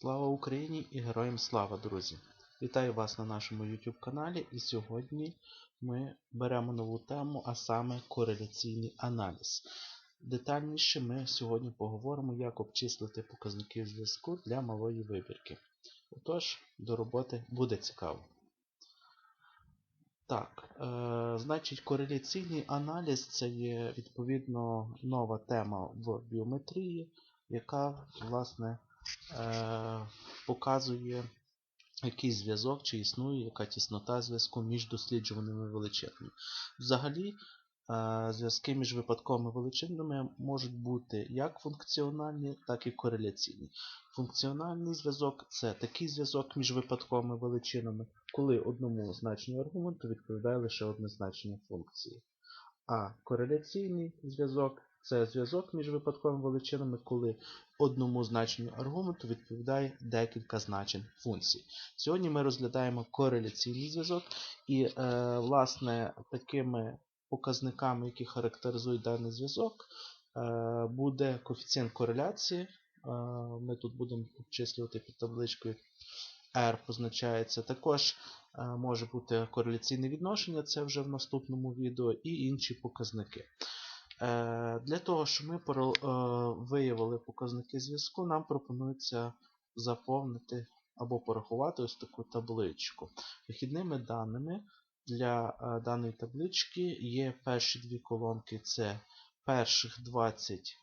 Слава Україні і героям слава, друзі! Вітаю вас на нашому YouTube каналі і сьогодні ми беремо нову тему, а саме кореляційний аналіз. Детальніше ми сьогодні поговоримо, як обчислити показники зв'язку для малої вибірки. Отож, до роботи буде цікаво. Так, е, значить, кореляційний аналіз це є відповідно нова тема в біометрії, яка, власне, показує який зв'язок, чи існує яка тіснота зв'язку між досліджуваними величинами. Взагалі, е, зв'язки між випадковими величинами можуть бути як функціональні, так і кореляційні. Функціональний зв'язок це такий зв'язок між випадковими величинами, коли одному значенню аргументу відповідає лише одне значення функції. А кореляційний зв'язок це зв'язок між випадковими величинами, коли одному значенню аргументу відповідає декілька значень функцій. Сьогодні ми розглядаємо кореляційний зв'язок, і, е, власне, такими показниками, які характеризують даний зв'язок, е, буде коефіцієнт кореляції. Е, ми тут будемо обчислювати під табличкою R позначається. Також е, може бути кореляційне відношення, це вже в наступному відео, і інші показники. Е, для того, щоб ми е, виявили показники зв'язку, нам пропонується заповнити або порахувати ось таку табличку. Вихідними даними для е, даної таблички є перші дві колонки це перших 20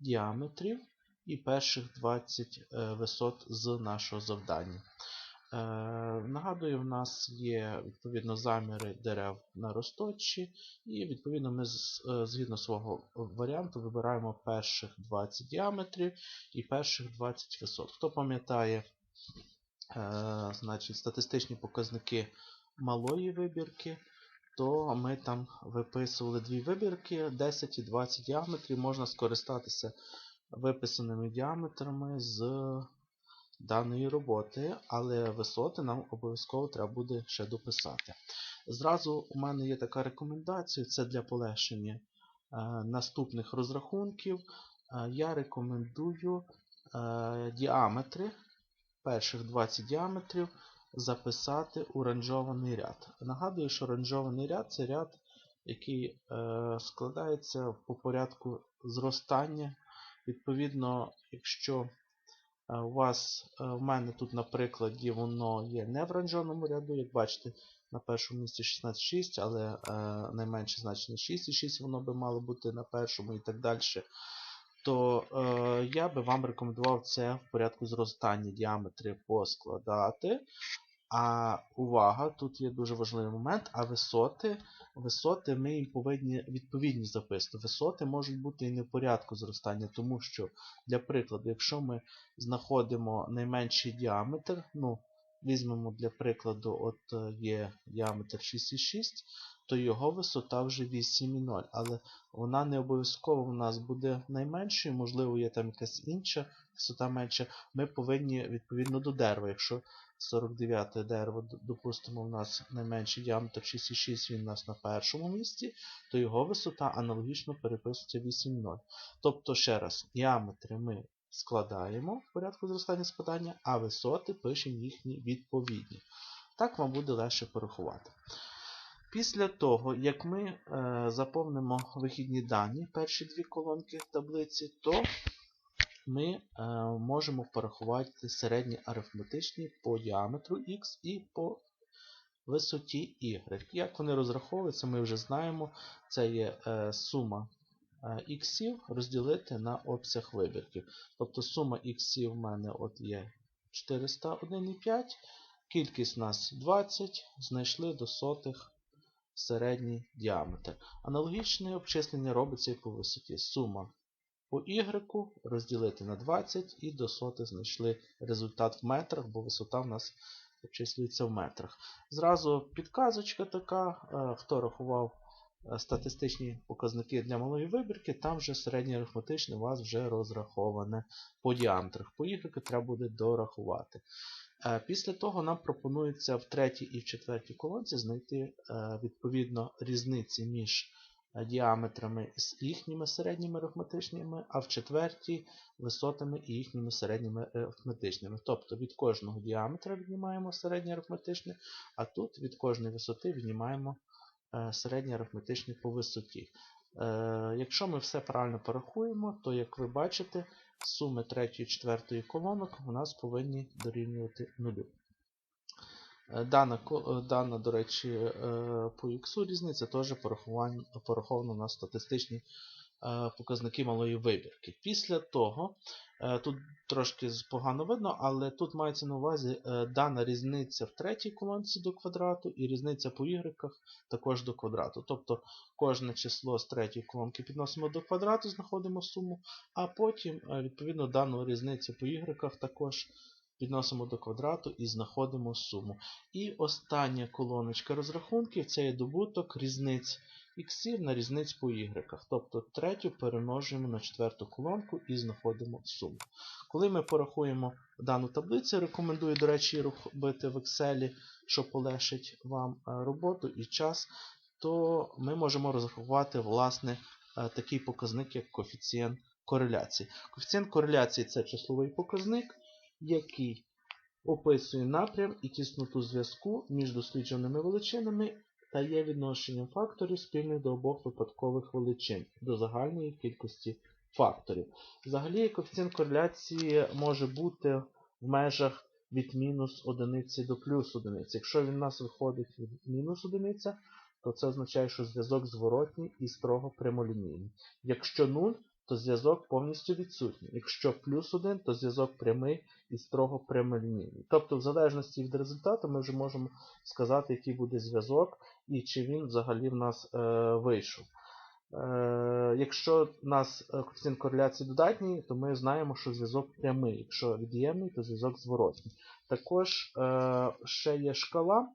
діаметрів і перших 20 висот з нашого завдання. Е, нагадую, в нас є відповідно заміри дерев на росточі, і відповідно ми е, згідно свого варіанту вибираємо перших 20 діаметрів і перших 20 висот. Хто пам'ятає е, значить, статистичні показники малої вибірки, то ми там виписували дві вибірки 10 і 20 діаметрів, можна скористатися виписаними діаметрами з даної роботи, але висоти нам обов'язково треба буде ще дописати. Зразу у мене є така рекомендація, це для полегшення е, наступних розрахунків. Е, я рекомендую е, діаметри, перших 20 діаметрів записати у ранжований ряд. Нагадую, що ранжований ряд це ряд, який складається по порядку зростання. Відповідно, якщо у вас, е, в мене тут, на прикладі, воно є не в ранжовному ряду, як бачите, на першому місці 16,6, але е, найменше значення 6,6 воно би мало бути на першому і так далі. То е, я би вам рекомендував це в порядку зростання діаметри поскладати. А увага, тут є дуже важливий момент, а висоти висоти ми їм повинні відповідні записати. Висоти можуть бути і не в порядку зростання, тому що, для прикладу, якщо ми знаходимо найменший діаметр, ну, візьмемо для прикладу, от е, є діаметр 6,6, то його висота вже 8,0. Але вона не обов'язково у нас буде найменшою, можливо, є там якась інша висота менша. Ми повинні відповідно до дерева. Якщо 49 дерево, допустимо, у нас найменший діаметр 6,6 він у нас на першому місці, то його висота аналогічно переписується 8,0. Тобто, ще раз, діаметри ми складаємо в порядку зростання спадання, а висоти пишемо їхні відповідні. Так вам буде легше порахувати. Після того, як ми е, заповнимо вихідні дані, перші дві колонки таблиці, то ми е, можемо порахувати середні арифметичні по діаметру Х і по висоті Y. Як вони розраховуються, ми вже знаємо. Це є е, сума е, іксів розділити на обсяг вибірків. Тобто сума іксів в мене от є 401,5. Кількість у нас 20, знайшли до сотих середній діаметр. Аналогічне обчислення робиться і по висоті. Сума по y розділити на 20 і до соти знайшли результат в метрах, бо висота в нас обчислюється в метрах. Зразу підказочка така, е, хто рахував е, статистичні показники для малої вибірки, там вже середнє арифметичне у вас вже розраховане по діаметрах. По y треба буде дорахувати. Е, після того нам пропонується в третій і в четвертій колонці знайти відповідно різниці між діаметрами з їхніми середніми арифметичними, а в четвертій висотами і їхніми середніми арифметичними. Тобто від кожного діаметра віднімаємо середнє арифметичне, а тут від кожної висоти віднімаємо е, середнє арифметичне по висоті. Е, Якщо ми все правильно порахуємо, то, як ви бачите, суми третьої і четвертої колонок у нас повинні дорівнювати нулю. Е, Дана, е, дана, до речі, е, по X різниця теж пораховано на статистичні показники малої вибірки. Після того, тут трошки погано видно, але тут мається на увазі дана різниця в третій колонці до квадрату і різниця по y також до квадрату. Тобто кожне число з третьої колонки підносимо до квадрату, знаходимо суму, а потім, відповідно, дану різницю по y також підносимо до квадрату і знаходимо суму. І остання колоночка розрахунків це є добуток різниць іксів на різниць по y. Тобто третю перемножуємо на четверту колонку і знаходимо суму. Коли ми порахуємо дану таблицю, рекомендую, до речі, робити в Excel, що полегшить вам е, роботу і час, то ми можемо розрахувати власне е, такий показник, як коефіцієнт кореляції. Коефіцієнт кореляції це числовий показник, який описує напрям і тісноту зв'язку між дослідженими величинами та є відношенням факторів спільних до обох випадкових величин до загальної кількості факторів. Взагалі, коефіцієнт кореляції може бути в межах від мінус одиниці до плюс одиниці. Якщо він у нас виходить від мінус одиниця, то це означає, що зв'язок зворотній і строго прямолінійний. Якщо 0, то зв'язок повністю відсутній. Якщо плюс 1, то зв'язок прямий і строго прямолінійний. Тобто, в залежності від результату, ми вже можемо сказати, який буде зв'язок і чи він взагалі в нас е, вийшов. Е, якщо у нас е, коефіцієнт кореляції додатній, то ми знаємо, що зв'язок прямий. Якщо від'ємний, то зв'язок зворотній. Також е, ще є шкала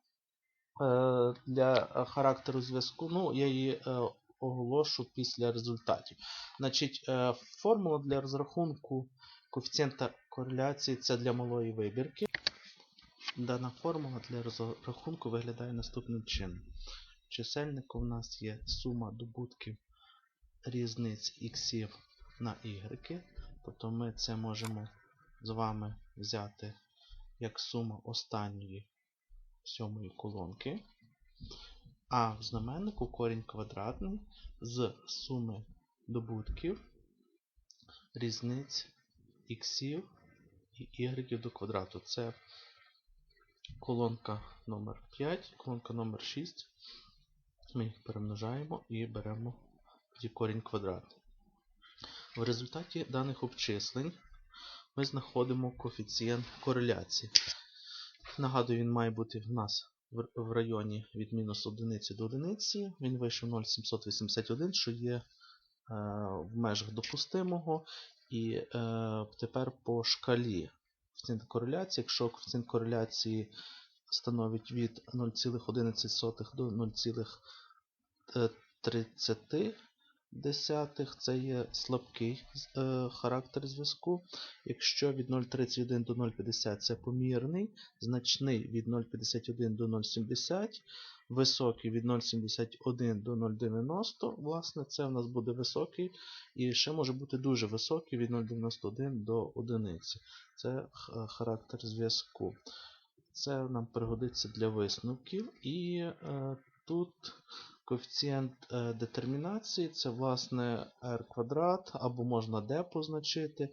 е, для характеру зв'язку. Ну, я її е, оголошу після результатів. Значить, е, формула для розрахунку коефіцієнта кореляції це для малої вибірки. Дана формула для розрахунку виглядає наступним чином. Чисельником у нас є сума добутків різниць іксів на y. Тобто ми це можемо з вами взяти як сума останньої сьомої колонки. А в знаменнику корінь квадратний з суми добутків різниць іксів і y до квадрату. Це колонка номер 5 колонка номер 6 Ми їх перемножаємо і беремо тоді корінь квадратний. В результаті даних обчислень ми знаходимо коефіцієнт кореляції. Нагадую, він має бути в нас в районі від мінус 1 до 1. Він вийшов 0,781, що є е, в межах допустимого. І е, тепер по шкалі коефіцієнт кореляції, якщо коефіцієнт кореляції становить від 0,11 до 0,30, це є слабкий е, характер зв'язку. Якщо від 0,31 до 0,50 це помірний, значний від 0,51 до 0,70, високий від 0,71 до 0,90, власне, це в нас буде високий, і ще може бути дуже високий від 0,91 до 1. Це характер зв'язку. Це нам пригодиться для висновків. І е, тут коефіцієнт е, детермінації це власне r квадрат, або можна d позначити.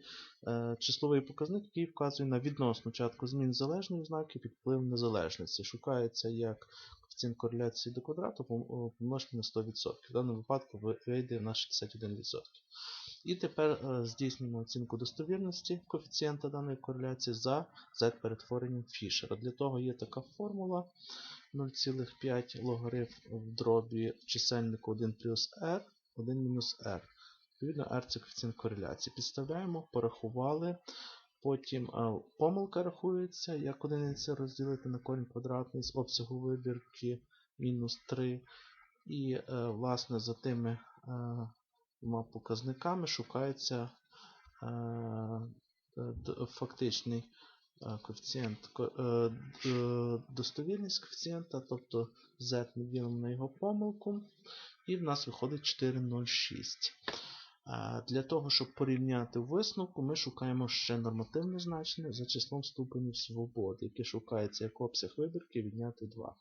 Е, числовий показник, який вказує на відносну частку змін залежної ознаки під впливом незалежності. Шукається як коефіцієнт кореляції до квадрату помножити на 100%. В даному випадку вийде на 61%. І тепер е, здійснюємо оцінку достовірності коефіцієнта даної кореляції за z-перетворенням Фішера. Для того є така формула 0,5 логарифм в дробі чисельнику 1 плюс r, 1 мінус r. Відповідно, r це коефіцієнт кореляції. Підставляємо, порахували. Потім е, помилка рахується, як одиниця розділити на корінь квадратний з обсягу вибірки мінус 3. І, е, власне, за тими е, двома показниками шукається фактичний коефіцієнт ко- е, достовірність коефіцієнта, тобто z ми ділимо на його помилку, і в нас виходить 4,06. Е, Для того, щоб порівняти висновку, ми шукаємо ще нормативне значення за числом ступенів свободи, яке шукається як обсяг вибірки відняти 2.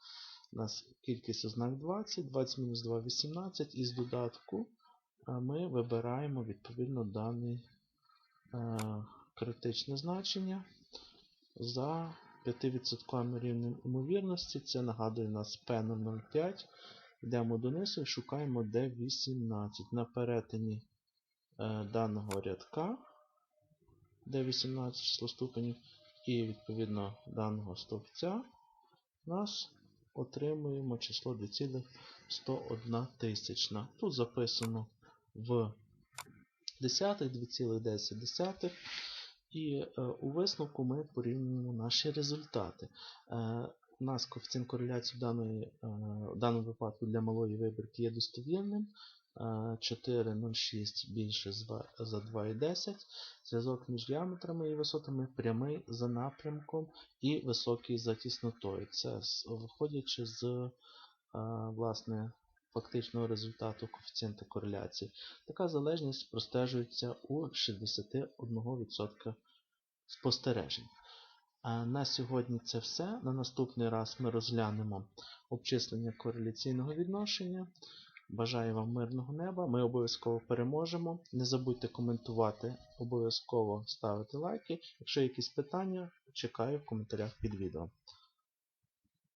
У нас кількість ознак 20, 20 мінус 2 18, і з додатку е, ми вибираємо відповідно дане е, критичне значення за 5% рівнем ймовірності. Це нагадує нас P на 0,5. Йдемо донизу і шукаємо D18 на перетині е, даного рядка, D18 число ступенів, і відповідно даного стовпця у нас отримуємо число 2,101 тисячна. Тут записано в десятих 2,10. І е, у висновку ми порівнюємо наші результати. Е, у нас коефіцієнт кореляції в, даної, е, в даному випадку для малої вибірки є достовірним. Е, 4,06 більше за за 2,10. Зв'язок між діаметрами і висотами прямий за напрямком і високий за тіснотою. Це виходячи з власне, фактичного результату коефіцієнта кореляції. Така залежність простежується у 61% спостережень. На сьогодні це все. На наступний раз ми розглянемо обчислення кореляційного відношення. Бажаю вам мирного неба. Ми обов'язково переможемо. Не забудьте коментувати, обов'язково ставити лайки. Якщо є якісь питання, чекаю в коментарях під відео.